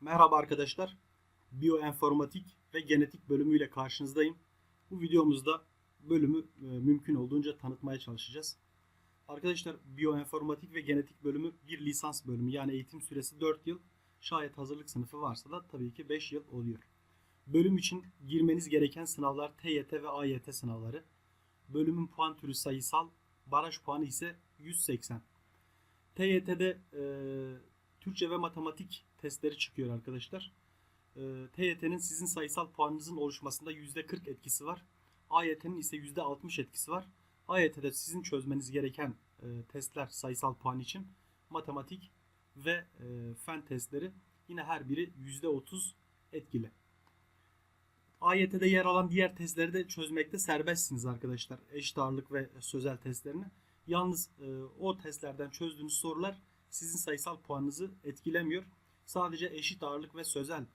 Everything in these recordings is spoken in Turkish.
Merhaba arkadaşlar. Biyoenformatik ve genetik bölümüyle karşınızdayım. Bu videomuzda bölümü e, mümkün olduğunca tanıtmaya çalışacağız. Arkadaşlar biyoenformatik ve genetik bölümü bir lisans bölümü yani eğitim süresi 4 yıl. Şayet hazırlık sınıfı varsa da tabii ki 5 yıl oluyor. Bölüm için girmeniz gereken sınavlar TYT ve AYT sınavları. Bölümün puan türü sayısal, baraj puanı ise 180. TYT'de e, Türkçe ve matematik testleri çıkıyor arkadaşlar. E, TYT'nin sizin sayısal puanınızın oluşmasında %40 etkisi var. AYT'nin ise %60 etkisi var. AYT'de sizin çözmeniz gereken e, testler sayısal puan için matematik ve e, fen testleri yine her biri %30 etkili. AYT'de yer alan diğer testleri de çözmekte serbestsiniz arkadaşlar. Eşit ağırlık ve sözel testlerini. Yalnız e, o testlerden çözdüğünüz sorular sizin sayısal puanınızı etkilemiyor. Sadece eşit ağırlık ve sözel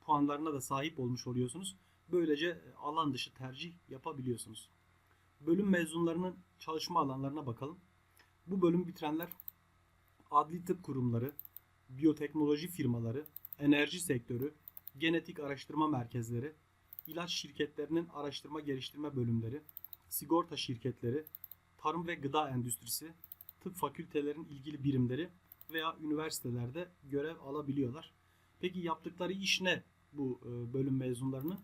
puanlarına da sahip olmuş oluyorsunuz. Böylece e, alan dışı tercih yapabiliyorsunuz. Bölüm mezunlarının çalışma alanlarına bakalım. Bu bölüm bitirenler adli tıp kurumları, biyoteknoloji firmaları, enerji sektörü, genetik araştırma merkezleri, ilaç şirketlerinin araştırma geliştirme bölümleri, sigorta şirketleri, tarım ve gıda endüstrisi, tıp fakültelerin ilgili birimleri veya üniversitelerde görev alabiliyorlar. Peki yaptıkları iş ne bu e, bölüm mezunlarının?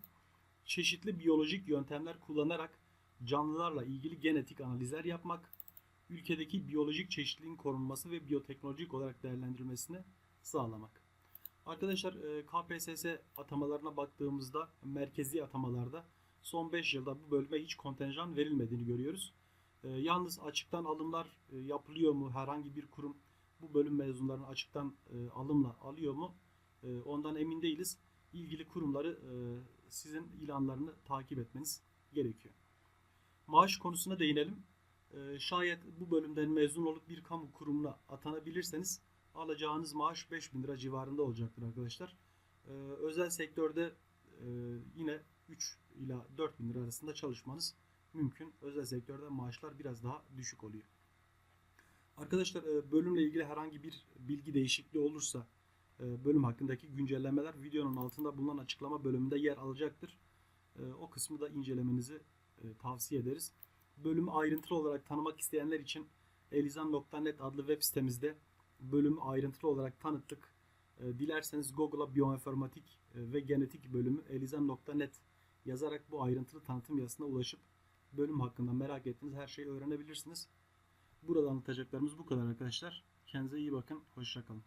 Çeşitli biyolojik yöntemler kullanarak canlılarla ilgili genetik analizler yapmak, ülkedeki biyolojik çeşitliliğin korunması ve biyoteknolojik olarak değerlendirilmesini sağlamak. Arkadaşlar e, KPSS atamalarına baktığımızda merkezi atamalarda son 5 yılda bu bölüme hiç kontenjan verilmediğini görüyoruz. E, Yalnız açıktan alımlar e, yapılıyor mu? Herhangi bir kurum bu bölüm mezunlarını açıktan e, alımla alıyor mu? E, Ondan emin değiliz. İlgili kurumları e, sizin ilanlarını takip etmeniz gerekiyor. Maaş konusuna değinelim. E, Şayet bu bölümden mezun olup bir kamu kurumuna atanabilirseniz alacağınız maaş 5000 lira civarında olacaktır arkadaşlar. E, Özel sektörde e, yine 3 ila 4000 lira arasında çalışmanız mümkün. Özel sektörde maaşlar biraz daha düşük oluyor. Arkadaşlar e, bölümle ilgili herhangi bir bilgi değişikliği olursa e, bölüm hakkındaki güncellemeler videonun altında bulunan açıklama bölümünde yer alacaktır. E, O kısmı da incelemenizi tavsiye ederiz. Bölümü ayrıntılı olarak tanımak isteyenler için elizan.net adlı web sitemizde bölümü ayrıntılı olarak tanıttık. Dilerseniz Google'a biyoinformatik e, ve genetik bölümü elizan.net yazarak bu ayrıntılı tanıtım yazısına ulaşıp bölüm hakkında merak ettiğiniz her şeyi öğrenebilirsiniz. Burada anlatacaklarımız bu kadar arkadaşlar. Kendinize iyi bakın. Hoşçakalın.